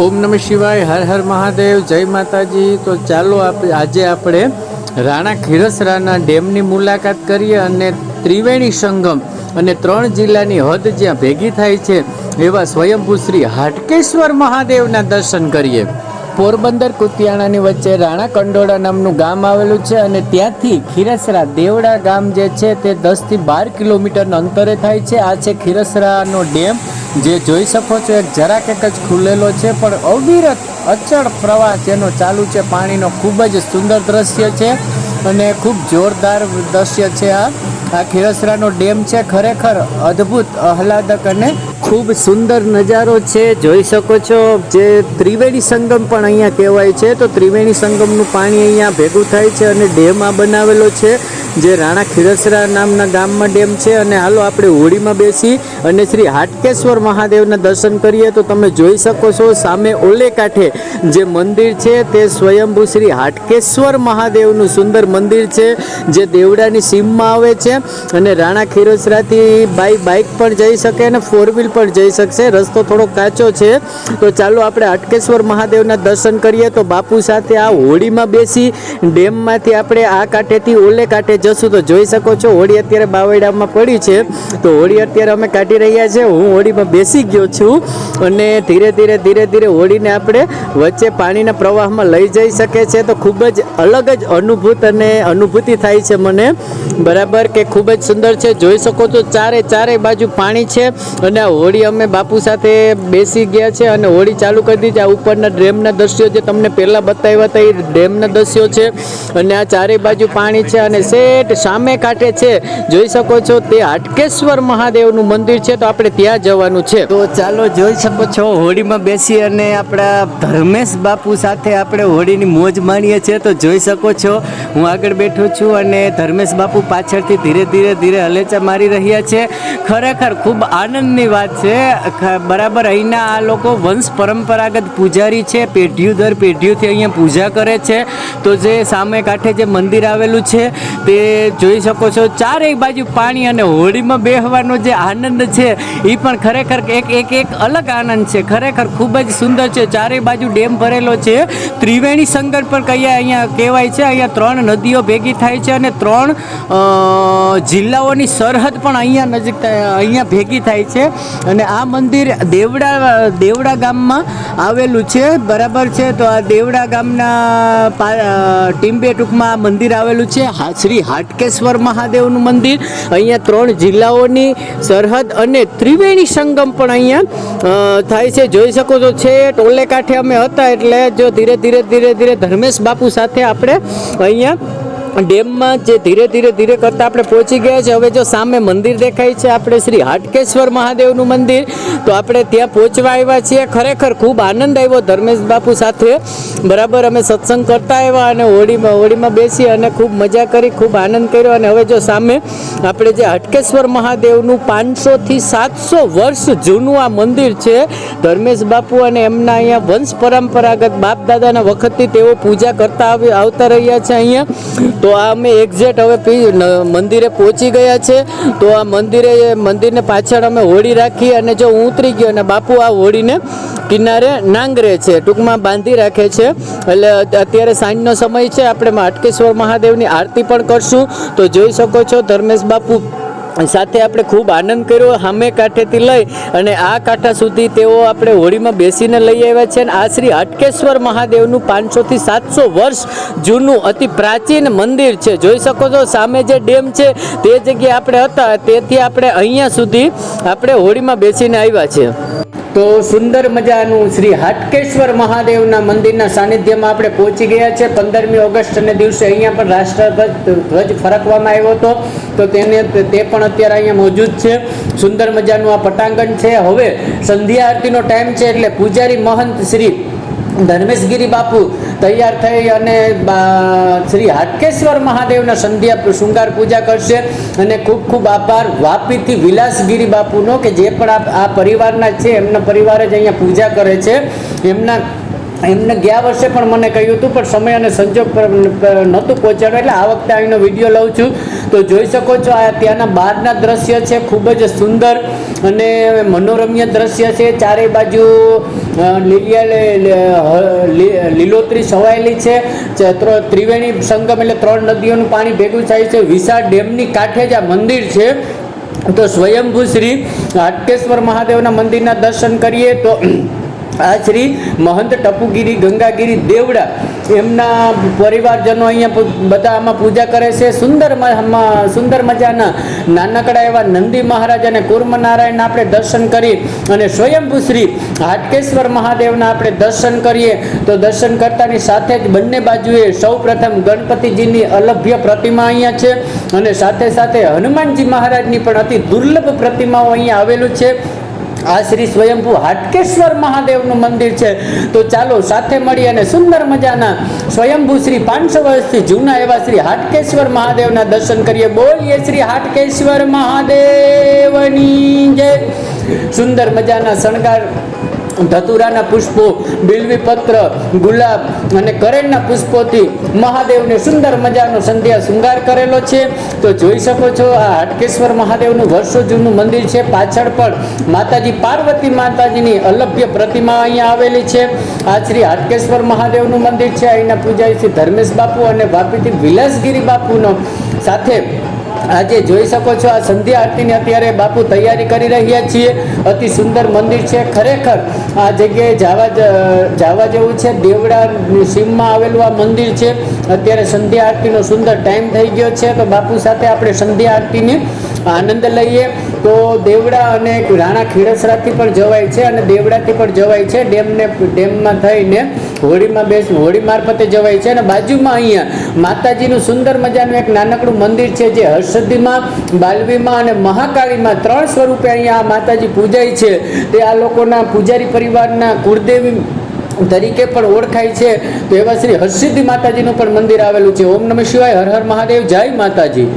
ઓમ નમઃ શિવાય, હર હર મહાદેવ, જય માતાજી. તો ચાલો આજે આપણે રાણા ખીરસરાના ડેમની મુલાકાત કરીએ અને ત્રિવેણી સંગમ અને ત્રણ જિલ્લાની હદ જ્યાં ભેગી થાય છે એવા સ્વયંભૂ શ્રી હાટકેશ્વર મહાદેવના દર્શન કરીએ. પોરબંદર કુતિયાણાની વચ્ચે રાણા કંડોળા નામનું ગામ આવેલું છે અને ત્યાંથી ખીરસરા દેવડા ગામ જે છે તે દસથી બાર કિલોમીટરના અંતરે થાય છે. આ છે ખીરસરાનો ડેમ. જે જોઈ શકો છો, એક જરાક એક જ ખુલેલો છે, પણ અવિરત અચળ પ્રવાહ જેનો ચાલુ છે, પાણીનો ખૂબ જ સુંદર દ્રશ્ય છે અને ખૂબ જોરદાર દ્રશ્ય છે આ. આ ખીરસરાનો ડેમ છે, ખરેખર અદ્ભુત, આહલાદક અને ખૂબ સુંદર નજારો છે. જોઈ શકો છો જે ત્રિવેણી સંગમ પણ અહીંયા કહેવાય છે. તો ત્રિવેણી સંગમનું પાણી અહીંયા ભેગું થાય છે અને ડેમ આ બનાવેલો છે, જે રાણા ખીરસરા નામના ગામમાં ડેમ છે. અને હાલો આપણે હોળીમાં બેસી અને શ્રી હાટકેશ્વર મહાદેવના દર્શન કરીએ. તો તમે જોઈ શકો છો સામે ઓલે કાંઠે જે મંદિર છે તે સ્વયંભૂ શ્રી હાટકેશ્વર મહાદેવનું સુંદર મંદિર છે, જે દેવડાની સીમમાં આવે છે. અને રાણા ખીરસરાથી બાઈ બાઇક પણ જઈ શકે અને ફોર વ્હીલ પણ જઈ શકશે. રસ્તો થોડો કાચો છે. તો ચાલો આપણે અટકેશ્વર મહાદેવના દર્શન કરીએ. તો બાપુ સાથે આ હોળીમાં બેસી ડેમમાંથી આપણે આ કાંઠેથી ઓલે કાંઠે જશું. તો જોઈ શકો છો, હોળી અત્યારે બાવડામાં પડી છે. તો હોળી અત્યારે અમે કાઢી રહ્યા છે. હું હોળીમાં બેસી ગયો છું અને ધીરે ધીરે ધીરે ધીરે હોળીને આપણે વચ્ચે પાણીના પ્રવાહમાં લઈ જઈ શકે છે. તો ખૂબ જ અલગ જ અનુભૂત અને અનુભૂતિ થાય છે મને. બરાબર કે ખૂબ જ સુંદર છે. જોઈ શકો છો, ચારે ચારે બાજુ પાણી છે અને આ હોળી અમે બાપુ સાથે બેસી ગયા છે અને હોળી ચાલુ કરી દીધી. આ ઉપરના ડેમના દ્રશ્યો જે તમને પહેલાં બતાવ્યા હતા, એ ડેમના દ્રશ્યો છે. અને આ ચારે બાજુ પાણી છે અને શેઠ સામે કાંઠે છે. જોઈ શકો છો તે હાટકેશ્વર મહાદેવનું મંદિર છે, તો આપણે ત્યાં જવાનું છે. તો ચાલો જોઈ શકો છો, હોળીમાં બેસી અને આપણા ધર્મેશ બાપુ સાથે આપણે હોળીની મોજ માણીએ છીએ. તો જોઈ શકો છો, હું આગળ બેઠો છું અને ધર્મેશ બાપુ પાછળથી ધીરે ધીરે ધીરે હલેચા મારી રહ્યા છે. ખરેખર ખૂબ આનંદની વાત છે. બરાબર, અહીંના આ લોકો વંશ પરંપરાગત પૂજારી છે, પેઢીઓ દર પેઢીઓથી અહીંયા પૂજા કરે છે. તો જે સામે કાંઠે જે મંદિર આવેલું છે, તે જોઈ શકો છો. ચારેય બાજુ પાણી અને હોળીમાં બેહવાનો જે આનંદ છે એ પણ ખરેખર એક એક એક અલગ આનંદ છે. ખરેખર ખૂબ જ સુંદર છે. ચારેય બાજુ ડેમ ભરેલો છે. ત્રિવેણી સંગમ પણ કહીએ અહીંયા કહેવાય છે. અહીંયા ત્રણ નદીઓ ભેગી થાય છે અને ત્રણ જિલ્લાઓની સરહદ પણ અહીંયા નજીક અહીંયા ભેગી થાય છે. અને આ મંદિર દેવડા દેવડા ગામમાં આવેલું છે. બરાબર છે? તો આ દેવડા ગામના ટીમ્બે ટૂંકમાં આ મંદિર આવેલું છે. શ્રી હાટકેશ્વર મહાદેવનું મંદિર. અહીંયા ત્રણ જિલ્લાઓની સરહદ અને ત્રિવેણી સંગમ પણ અહીંયા થાય છે. જોઈ શકો છો છે ટોલે કાંઠે અમે હતા એટલે જો ધીરે ધીરે ધીરે ધીરે ધર્મેશ બાપુ સાથે આપણે અહીંયા ડેમમાં જે ધીરે ધીરે ધીરે કરતાં આપણે પહોંચી ગયા છે, હવે જો સામે મંદિર દેખાય છે, આપણે શ્રી હાટકેશ્વર મહાદેવનું મંદિર, તો આપણે ત્યાં પહોંચવા આવ્યા છીએ. ખરેખર ખૂબ આનંદ આવ્યો ધર્મેશ બાપુ સાથે. બરાબર, અમે સત્સંગ કરતા આવ્યા અને હોળીમાં હોળીમાં બેસી અને ખૂબ મજા કરી, ખૂબ આનંદ કર્યો. અને હવે જો સામે આપણે જે હાટકેશ્વર મહાદેવનું પાંચસોથી સાતસો વર્ષ જૂનું આ મંદિર છે, ધર્મેશ બાપુ અને એમના અહીંયા વંશ પરંપરાગત બાપ દાદાના વખતથી તેઓ પૂજા કરતા આવી- આવતા રહ્યા છે અહીંયા. તો આ અમે એક્ઝેક્ટ હવે મંદિરે પહોંચી ગયા છે. તો આ મંદિરે, મંદિરને પાછળ અમે હોળી રાખી અને જો હું ઉતરી ગયો અને બાપુ આ હોળીને કિનારે નાંગરે છે, ટૂંકમાં બાંધી રાખે છે. એટલે અત્યારે સાંજનો સમય છે, આપણે હાટકેશ્વર મહાદેવની આરતી પણ કરશું. તો જોઈ શકો છો ધર્મેશ બાપુ સાથે આપણે ખૂબ આનંદ કર્યો સામે કાંઠેથી લઈ અને આ કાંઠા સુધી તેઓ આપણે હોળીમાં બેસીને લઈ આવ્યા છે અને આ શ્રી હાટકેશ્વર મહાદેવનું પાંચસોથી સાતસો વર્ષ જૂનું અતિ પ્રાચીન મંદિર છે. જોઈ શકો છો સામે જે ડેમ છે તે જગ્યાએ આપણે હતા. તેથી આપણે અહીંયા સુધી આપણે હોળીમાં બેસીને આવ્યા છે તો સુંદર મજાનું શ્રી હાટકેશ્વર મહાદેવના મંદિરના સાનિધ્યમાં આપણે પહોંચી ગયા છે. પંદરમી ઓગસ્ટને દિવસે અહીંયા પણ રાષ્ટ્રધ્વજ ધ્વજ ફરકવામાં આવ્યો હતો. તો તેને તે પણ અત્યારે અહીંયા મોજૂદ છે. સુંદર મજાનું આ પટાંગણ છે. હવે સંધ્યા આરતીનો ટાઈમ છે એટલે પૂજારી મહંત શ્રી ધર્મેશગીરી બાપુ તૈયાર થઈ અને શ્રી હાટકેશ્વર મહાદેવના સંધ્યા શૃંગાર પૂજા કરશે. અને ખૂબ ખૂબ આભાર વાપીથી વિલાસગીરી બાપુનો કે જે પણ આ પરિવારના છે, એમના પરિવારે જ અહીંયા પૂજા કરે છે. એમના, એમને ગયા વર્ષે પણ મને કહ્યું હતું, પણ સમય અને સંજોગ નહોતું પહોંચાડ્યું એટલે આ વખતે અહીંનો વીડિયો લઉં છું. તો જોઈ શકો છો, આ ત્યાંના બહારના દ્રશ્ય છે, ખૂબ જ સુંદર અને મનોરમ્ય દ્રશ્ય છે. ચારે બાજુ લીલોતરી છવાયેલી છે. ત્રિવેણી સંગમ એટલે ત્રણ નદીઓનું પાણી ભેગું થાય છે. વિશાળ ડેમની કાંઠે જ આ મંદિર છે. તો સ્વયંભૂ શ્રી હાટકેશ્વર મહાદેવના મંદિરના દર્શન કરીએ તો આ શ્રી મહંત ટપુગીરી, ગંગાગીરી, દેવડા એમના પરિવારજનો અહીંયા બધા આમાં પૂજા કરે છે. સુંદર સુંદર મજાના નાનકડા એવા નંદી મહારાજ અને કુર્મ નારાયણ આપણે દર્શન કરી અને સ્વયંભૂ શ્રી હાટકેશ્વર મહાદેવના આપણે દર્શન કરીએ. તો દર્શન કરતાની સાથે જ બંને બાજુએ સૌ પ્રથમ ગણપતિજીની અલભ્ય પ્રતિમા અહીંયા છે અને સાથે સાથે હનુમાનજી મહારાજની પણ અતિ દુર્લભ પ્રતિમાઓ અહીંયા આવેલું છે. આ શ્રી સ્વયંભૂ હાટકેશ્વર મહાદેવનું મંદિર છે. તો ચાલો સાથે મળી અને સુંદર મજાના સ્વયંભૂ શ્રી પાંચસો વર્ષથી જૂના એવા શ્રી હાટકેશ્વર મહાદેવના દર્શન કરીએ. બોલીએ શ્રી હાટકેશ્વર મહાદેવની જય. સુંદર મજાના શણગાર ધતુરાના પુષ્પો, બિલવી પત્ર, ગુલાબ અને કરેણના પુષ્પોથી મહાદેવને સુંદર મજાનો સંધ્યા શૃંગાર કરેલો છે. તો જોઈ શકો છો, આ હાટકેશ્વર મહાદેવનું વર્ષો જૂનું મંદિર છે. પાછળ પણ માતાજી પાર્વતી માતાજીની અલભ્ય પ્રતિમા અહીંયા આવેલી છે. આ શ્રી હાટકેશ્વર મહાદેવનું મંદિર છે. અહીંના પૂજારી શ્રી ધર્મેશ બાપુ અને વાપીથી વિલાસગીરી બાપુનો સાથે આજે જોઈ શકો છો આ સંધ્યા આરતીની અત્યારે બાપુ તૈયારી કરી રહ્યા છીએ. અતિ સુંદર મંદિર છે. ખરેખર આ જગ્યાએ જાવા જાવા જેવું છે. દેવડા સીમમાં આવેલું આ મંદિર છે. અત્યારે સંધ્યા આરતીનો સુંદર ટાઈમ થઈ ગયો છે. તો બાપુ સાથે આપણે સંધ્યા આરતીની આનંદ લઈએ. તો દેવડા અને રાણા ખીડસરાથી પણ જવાય છે અને દેવડાથી પણ જવાય છે. ડેમને, ડેમમાં થઈને હોળીમાં બેસવું હોળી મારફતે જવાય છે અને બાજુમાં અહીંયા માતાજીનું સુંદર મજાનું એક નાનકડું મંદિર છે જે હર્ષદ્ધિમાં બાલવીમાં અને મહાકાળીમાં ત્રણ સ્વરૂપે અહીંયા આ માતાજી પૂજાય છે. તે આ લોકોના પૂજારી પરિવારના કુળદેવી તરીકે પણ ઓળખાય છે. તો એવા શ્રી હર્ષિદ્ધિ માતાજીનું પણ મંદિર આવેલું છે. ઓમ નમઃ શિવાય, હર હર મહાદેવ, જય માતાજી.